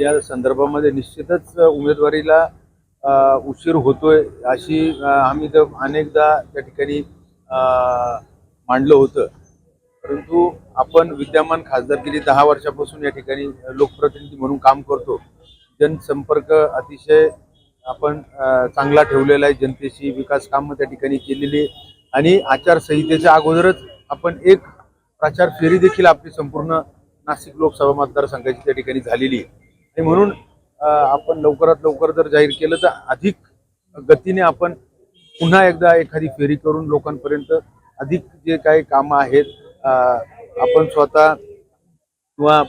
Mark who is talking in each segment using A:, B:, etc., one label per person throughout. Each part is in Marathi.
A: या संदर्भामध्ये निश्चितच उमेदवारीला उशीर होतोय अशी आम्ही तर अनेकदा त्या ठिकाणी मांडलं होतं परंतु आपण विद्यमान खासदार गेली दहा वर्षापासून या ठिकाणी लोकप्रतिनिधी म्हणून काम करतो जनसंपर्क अतिशय आपण चांगला ठेवलेला आहे जनतेशी विकास कामं त्या ठिकाणी केलेली आहे. आणि आचारसंहितेच्या अगोदरच आपण एक प्रचार फेरी देखील आपली संपूर्ण नाशिक लोकसभा मतदारसंघाची त्या ठिकाणी झालेली आहे आणि म्हणून आपण लवकरात लवकर जर जाहीर केलं तर अधिक गतीने आपण पुन्हा एकदा एखादी फेरी करून लोकांपर्यंत अधिक जे काही कामं आहेत आपण स्वतः किंवा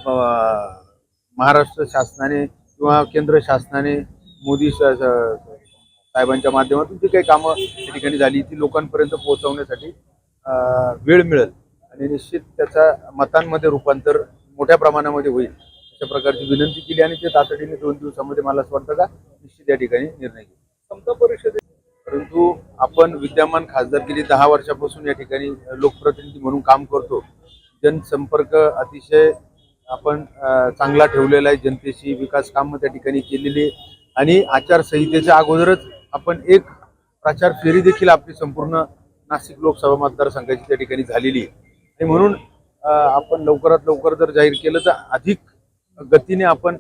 A: महाराष्ट्र शासनाने किंवा केंद्र शासनाने मोदी साहेबांच्या माध्यमातून जी काही कामं त्या ठिकाणी झाली ती लोकांपर्यंत पोहोचवण्यासाठी वेळ मिळेल. आणि निश्चित त्याचा मतांमध्ये रूपांतर मोठ्या प्रमाणामध्ये होईल. अशा प्रकारची विनंती केली आणि ते तातडीने दोन दिवसामध्ये मला असं वाटतं का निश्चित या ठिकाणी निर्णय घेईल. समता परिषदे परंतु आपण विद्यमान खासदार गेली दहा वर्षापासून या ठिकाणी लोकप्रतिनिधी म्हणून काम करतो. जनसंपर्क अतिशय आपण चांगला ठेवलेला आहे. जनतेशी विकास कामं त्या ठिकाणी केलेली. आणि आचारसंहितेच्या अगोदरच आपण एक प्रचार फेरी देखील आपली संपूर्ण नाशिक लोकसभा मतदारसंघाची त्या ठिकाणी झालेली आहे. आणि म्हणून आपण लवकरात लवकर जर जाहीर केलं तर अधिक गतीने आपण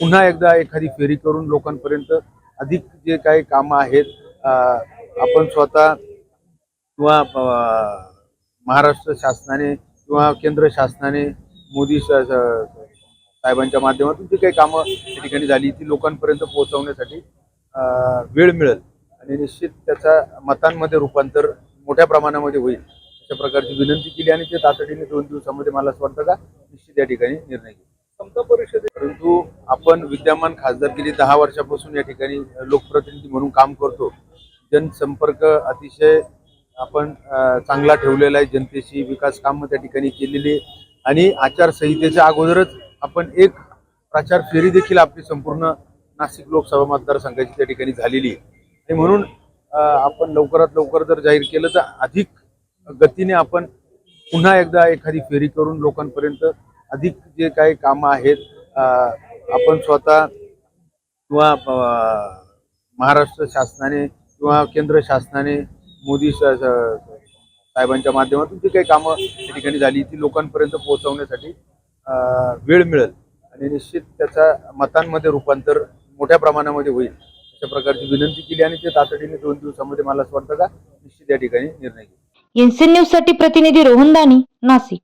A: पुन्हा एकदा एखादी फेरी करून लोकांपर्यंत अधिक जे काही कामं आहेत आपण स्वतः किंवा महाराष्ट्र शासनाने किंवा केंद्र शासनाने मोदी साहेबांच्या माध्यमातून जी काही कामं त्या ठिकाणी झाली ती लोकांपर्यंत पोहोचवण्यासाठी वेळ मिळेल. आणि निश्चित त्याचा मतांमध्ये रूपांतर मोठ्या प्रमाणामध्ये होईल. अशा प्रकारची विनंती केली आणि ते तातडीने दोन दिवसामध्ये मला असं वाटतं का निश्चित या ठिकाणी निर्णय घेईल. समता परिषद परंतु आपण विद्यमान खासदार गेली दहा वर्षापासून या ठिकाणी लोकप्रतिनिधी म्हणून काम करतो जनसंपर्क अतिशय आपण चांगला ठेवलेला आहे जनतेशी विकास कामं त्या ठिकाणी केलेली आणि आचारसंहितेच्या अगोदरच आपण एक प्रचार फेरी देखील आपली संपूर्ण नाशिक लोकसभा मतदारसंघाची त्या ठिकाणी झालेली आहे. आणि म्हणून आपण लवकरात लवकर जर जाहीर केलं तर अधिक गतीने आपण पुन्हा एकदा एखादी फेरी करून लोकांपर्यंत अधिक जे काही कामं आहेत आपण स्वतः किंवा महाराष्ट्र शासनाने किंवा केंद्र शासनाने मोदी साहेबांच्या माध्यमातून जी काही कामं त्या ठिकाणी झाली ती लोकांपर्यंत पोहोचवण्यासाठी वेळ मिळेल. आणि निश्चित त्याचा मतांमध्ये रूपांतर मोठ्या प्रमाणामध्ये होईल अशा प्रकारची विनंती केली आणि ते तातडीने दोन दिवसामध्ये मला असं वाटतं का निश्चित या ठिकाणी निर्णय घेईल.
B: एनसीएन न्यूजसाठी प्रतिनिधी रोहन दानी नाशिक.